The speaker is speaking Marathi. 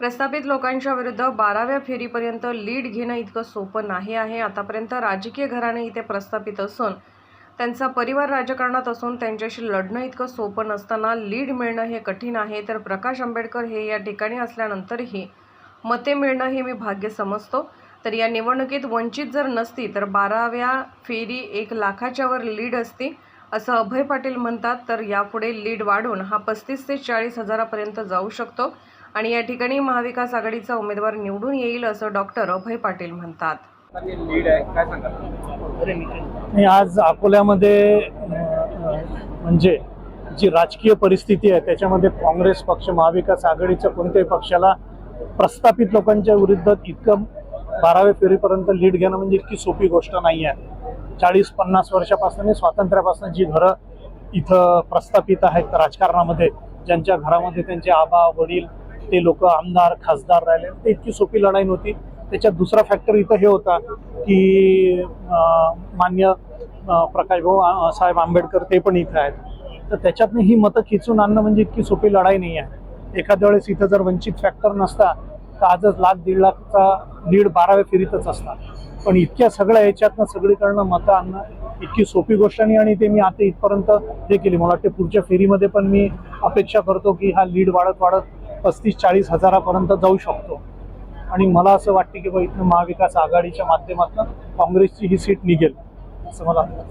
प्रस्थापित लोकांच्या विरुद्ध बाराव्या फेरीपर्यंत लीड घेणं इतकं सोपं नाही आहे. आतापर्यंत राजकीय घराणे इथे प्रस्थापित असून त्यांचा परिवार राजकारणात असून त्यांच्याशी लढणं इतकं सोपं नसताना लीड मिळणं हे कठीण आहे. तर प्रकाश आंबेडकर हे या ठिकाणी असल्यानंतरही मते मिळणं हे मी भाग्य समजतो. तर या निवडणुकीत वंचित जर नसती तर बाराव्या फेरी एक लाखाच्यावर लीड असती असं अभय पाटील म्हणतात. तर यापुढे लीड वाढून हा पस्तीस ते चाळीस हजारापर्यंत जाऊ शकतो. आणि या ठिकाणी महाविकास आघाडीचा उमेदवार निवडून येईल असं डॉक्टर अभय पाटील म्हणतात. लीड आहे काय सांगाल? आणि आज अकोल्यामध्ये म्हणजे जी राजकीय परिस्थिती आहे त्याच्यामध्ये काँग्रेस पक्ष महाविकास आघाडीच्या कोणत्याही पक्षाला प्रस्थापित लोकांच्या विरुद्ध इतकं बाराव्या फेरीपर्यंत लीड घेणं म्हणजे इतकी सोपी गोष्ट नाही आहे. चाळीस पन्नास वर्षापासून स्वातंत्र्यापासून जी घरं इथं प्रस्थापित आहेत राजकारणामध्ये ज्यांच्या घरामध्ये त्यांचे आबा वडील ते लोक आमदार खासदार राहिले. ते इतकी सोपी लढाई नव्हती. त्याच्यात दुसरा फॅक्टर इथं हे होता की मान्य प्रकाश भाऊ साहेब आंबेडकर ते पण इथं आहेत. तर त्याच्यातनं ही मतं खिचून आणणं म्हणजे इतकी सोपी लढाई नाही आहे. एखाद्या वेळेस इथं जर वंचित फॅक्टर नसता तर आजच लाख दीड लाखचा लीड बाराव्या फेरीतच असता पण इतक्या सगळ्या याच्यातनं सगळीकडनं मतं आणणं इतकी सोपी गोष्ट नाही आणि ते मी आता इथपर्यंत हे केली. मला वाटते पुढच्या फेरीमध्ये पण मी अपेक्षा करतो की हा लीड वाढत वाढत पस्तीस चाळीस हजारापर्यंत जाऊ शकतो. आणि मला असं वाटते की इथनं महाविकास आघाडीच्या माध्यमातून काँग्रेसची ही सीट निघेल असं मला वाटतं.